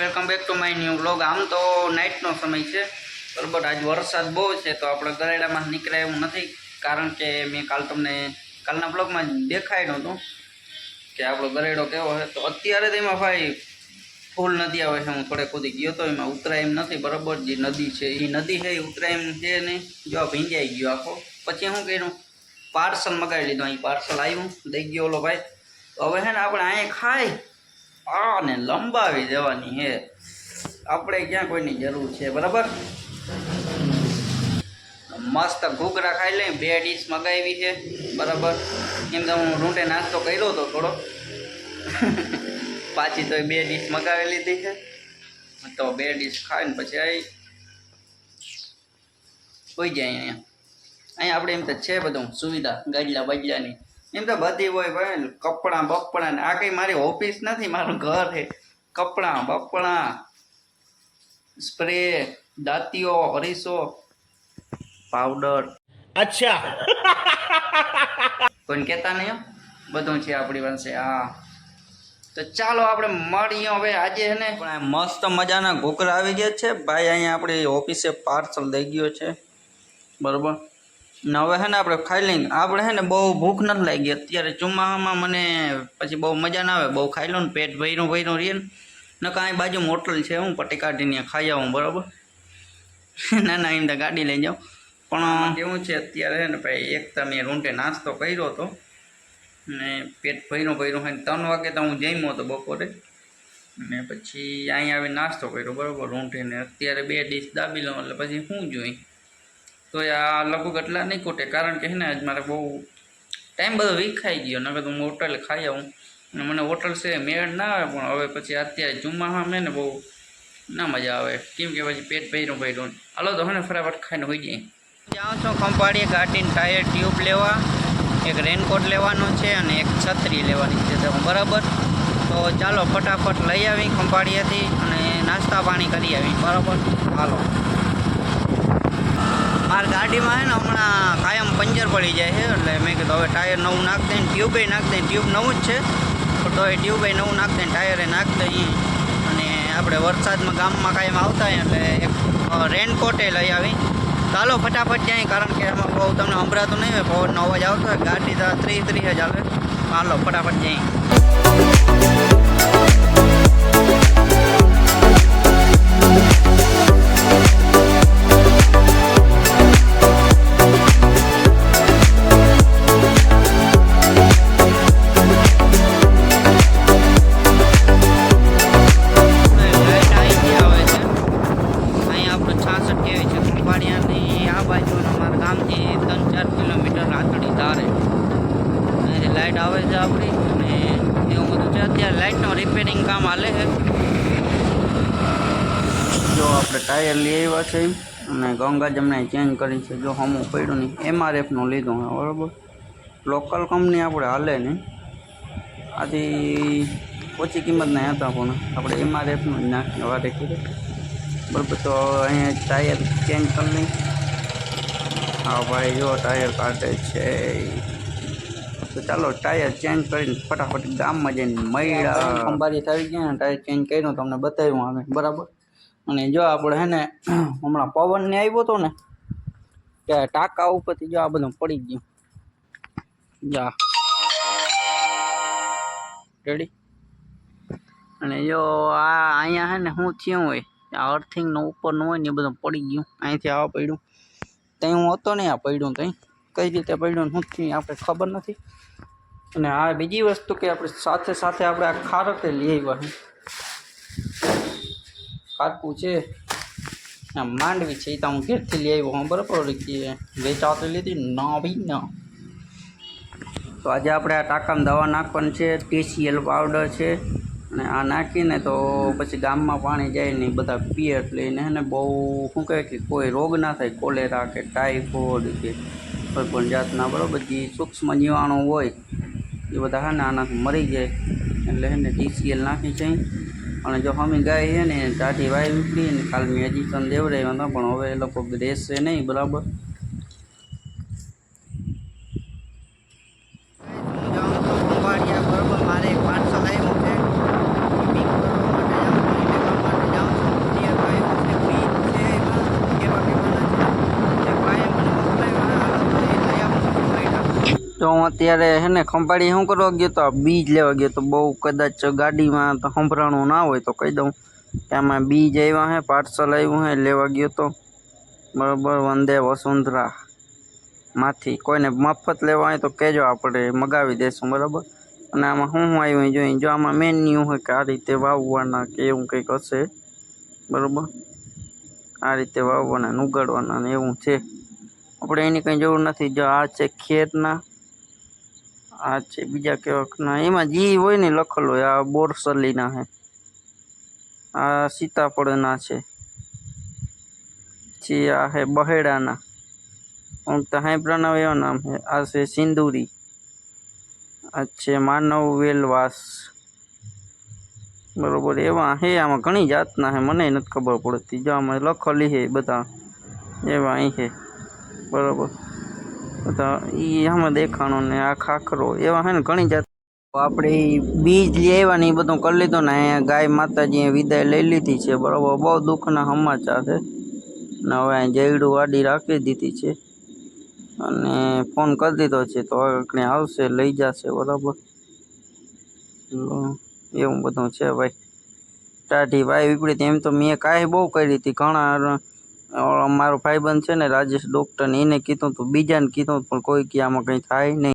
Welcome back to my new blog આમ તો નાઇટનો સમય છે. બરાબર, આજ વરસાદ બહુ છે, તો આપણે ગરેડામાં નીકળ્યા એવું નથી. કારણ કે મેં કાલ તમને કાલના બ્લોગમાં દેખાય નહોતું કે આપણો ગરેડો કેવો છે. તો અત્યારે તો એમાં ભાઈ ફૂલ નદી આવે છે. હું થોડે કૂદી ગયો તો એમાં ઉતરાય એમ નથી. બરાબર, જે નદી છે એ નદી છે એ ઉતરાય એમ છે નહીં જો ભીંજાઈ ગયો આખો. પછી શું કર્યું? પાર્સલ મગાવી લીધું. અહીં પાર્સલ આવ્યું. દઈ ગયો ઓલો ભાઈ. હવે છે ને આપણે અહીંયા ખાઈ આને લંબાવી દેવાની હે. આપણે ક્યાં કોઈની જરૂર છે, બરાબર? મસ્ત ઘૂઘરા ખાઈ લઈ બે ડીશ મગાવી છે, બરાબર? એમ તો હું રૂંટે નાસ્તો કર્યો હતો થોડો. પાછી તો બે ડીશ મગાવી લીધી છે. તો બે ડીશ ખાઈને પછી આવી હોઈ જાય અહીંયા. અહીંયા આપણે એમ તો છે બધું સુવિધા, ગાડલા બાજલાની એમ તો બધી હોય ભાઈ કપડાં બપડા આ કઈ મારી ઓફિસ નથી મારું ઘર છે. કપડાં બપડા સ્પ્રે દાંતીઓ હરીસો પાવડર. અચ્છા. કોઈને કેતા નહીં બધું છે આપણી પાસે હા. તો ચાલો આપણે મળીએ હવે આજે હે ને. પણ મસ્ત મજાના ઘોકરા આવી ગયા છે. ભાઈ અહીંયા આપણી ઓફિસે પાર્સલ દઈ ગયો છે. બરાબર? ને હવે હે ને આપણે ખાઈ લઈએ આપણે હે ને બહુ ભૂખ નથી લાગી. અત્યારે ચોમાસામાં મને પછી બહુ મજા ના આવે, બહુ ખાઈ લો ને પેટ ભર્યું ભર્યું રહીએ ને. ને કાંઈ બાજુ હોટલ છે, હું પટી કાઢીને ખાઈ આવું, બરાબર? ના ના, એમ તો ગાડી લઈ જાઉં. પણ કેવું છે, અત્યારે છે ને ભાઈ, એક તમે રૂંટે નાસ્તો કર્યો હતો. ને પેટ ભર્યું ભર્યું હોય ને ત્રણ વાગે તો હું જમ્યો હતો બપોરે. ને પછી અહીંયા આવી નાસ્તો કર્યો, બરાબર રૂંટીને અત્યારે બે ડીશ દાબી લઉં, એટલે પછી શું જોઈ? તો આ લગભગ એટલા નહીં ખૂટે. કારણ કે છે ને, આજ મારે બહુ ટાઈમ બધો વિખાઈ ગયો. નકર હું હોટલ ખાઈ આવું. અને મને હોટલ છે મેળ ના આવે, પણ હવે પછી અત્યારે જુમ્મામાં મેં ને બહુ ના મજા આવે. કેમ કે પછી પેટ ભર્યું ભર્યું હાલો તો હવે ફટાફટ ખાઈને હોઈ જઈએ. જાઉં છું ખંભાળીએ ગાટીને ટાયર ટ્યુબ લેવા. એક રેનકોટ લેવાનો છે અને એક છત્રી લેવાની છે. તો બરાબર? તો ચાલો ફટાફટ લઈ આવી ખંભાળિયાથી અને નાસ્તા પાણી કરી આવી. બરાબર? હાલો. મારી ગાડીમાં છે ને હમણાં કાયમ પંચર પડી જાય છે, એટલે મેં કીધું હવે ટાયર નવું નાખ ટ્યુબ ટ્યુબે નાખ દઈને ટ્યુબ નવું જ છે. પણ તો એ ટ્યુબે નવું નાખ દઈને ટાયરે નાખ દઈએ. અને આપણે વરસાદમાં ગામમાં કાયમ આવતા એટલે એક રેનકોટે લઈ આવી. ચાલો ફટાફટ જાય કારણ કે એમાં બહુ તમને સંભળાતું નહીં હોય, પવનનો અવાજ આવતો હોય, ગાડી તો ત્રીસ ત્રીસ જ આવે. હાલો ફટાફટ જઈએ આપણું છાસઠ કેવી છે ખંભાળિયાની આ બાજુ અને અમારા ગામથી ત્રણ ચાર કિલોમીટર રાતડી ધારે. અહીંથી લાઇટ આવે છે આપણી અને એવું બધું છે. અત્યારે લાઇટનું રિપેરિંગ કામ હાલે છે. જો આપણે ટાયર લઈ આવ્યા છે અને ગંગા જમને ચેન્જ કરી છે. જો હમું પડ્યું નહીં એમઆરએફનું લીધું છે બરાબર? લોકલ કંપની આપણે હાલે નહીં. આથી ઓછી કિંમતના હતા પણ આપણે એમઆરએફનું જ નાખીને વારે કીધું. બરાબર તો અહીંયા ટાયર ચેન્જ કરી લઈ હા ભાઈ જો ટાયર કાઢે છે તો ચાલો ટાયર ચેન્જ કરીને ફટાફટ ગામમાં જઈને મળ્યા અંબારી થઈ ગયા ને ટાયર ચેન્જ કર્યું તમને બતાવ્યું અમે બરાબર અને જો આપણે હે ને હમણાં પવન ને આવ્યો હતો ને કે ટાંકા ઉપરથી જો આ બધું પડી ગયું જા રેડી અને જો આ અહીંયા હે ને શું થયું હોય આ અર્થિંગનો ઉપરનું હોય ને એ બધું પડી ગયું. અહીંથી આવા પડ્યું. ત્યાં હું હતો નહીં આ પડ્યું ત્યાં કઈ રીતે પડ્યું હું થયું આપણે ખબર નથી. અને આ બીજી વસ્તુ કે આપણે સાથે સાથે આપણે આ ખારકે લઈ આવ્યા કાટકું છે. માંડવી છે, એ તો હું ઘેરથી લઈ આવ્યો, હું, બરાબર? કે વેચાતી લીધી, ના ભાઈ, ના. તો આજે આપણે આ ટાંકામાં દવા નાખવાની છે ટીસીએલ પાવડર છે અને આ નાખીને તો પછી ગામમાં પાણી જાય ને બધા પીએ એટલે એને એને બહુ શું કહે કે કોઈ રોગ ના થાય, કોલેરા કે ટાઈફોઇડ કે કોઈ પણ જાતના, બરાબર? જે સૂક્ષ્મ જીવાણુ હોય, એ બધા હા ને આનાથી મરી જાય. એટલે એને ટીસીએલ નાખી છે. અને જો હમી ગાય છે ને દાઢી વાય ઉપડી ને કાલ મેં હજી તને દેવડાવ્યા હતા પણ હવે એ લોકો રહેશે નહીં, બરાબર મારે એક પાર્સલ આવ્યું છે હું અત્યારે હે ને ખંભાળી શું કરવા ગયો તો? આ બીજ લેવા ગયો તો બહુ કદાચ ગાડીમાં તો સંભરાણું ના હોય તો કહી દઉં. કે આમાં બીજ આવ્યા હે, પાર્સલ આવ્યું હે, લેવા ગયો તો. બરાબર, વંદે વસુંધરા. માંથી, કોઈને મફત લેવા હોય તો કહેજો, આપણે મગાવી દઈશું બરાબર? અને આમાં શું શું આવ્યું જોઈએ જો આમાં મેન્યુ હોય કે આ રીતે વાવવાના કે એવું કંઈક હશે, બરાબર? આ રીતે વાવવાના ને ઉગાડવાના ને એવું છે. આપણે એની કંઈ જરૂર નથી. જો આ છે ખેરના આ છે, બીજા કેવાકના એમાં જે હોય ને લખેલું હોય, આ બોરસલીના છે આ સીતાફળના છે. પછી આ છે બહેડાના. અમુક તો હાઈબ્રાના એવા નામ છે આ છે સિંદુરી. આ માનવ વેલવાસ. બરોબર, એવા હે, આમાં ઘણી જાતના હે, મને નથી ખબર પડતી. જો આમાં લખેલી છે બધા. એવા અહીં છે બરોબર. બધા એ આમાં દેખાણો ને આ ખાખરો, એવા હે ને ઘણી જાત આપણે બીજ આવ્યા ને એ બધું કરી લીધું ને અહીંયા ગાય માતાજીએ વિદાય લઈ લીધી છે, બરાબર? બહુ દુઃખના સમાચાર છે. ને હવે અહીં જયડું વાડી રાખી દીધી છે. અને ફોન કરી દીધો છે તો કંઈ આવશે, લઈ જશે, બરાબર? એવું બધું છે ભાઈ. ટાઢી ભાઈ વિપરીત એમ તો મેં કાંઈ બહુ કરી હતી, ઘણા મારો ભાઈબંધ છે ને રાજેશ ડૉક્ટર એને કીધું હતું બીજાને કીધું પણ કોઈ કે આમાં કંઈ થાય નહીં.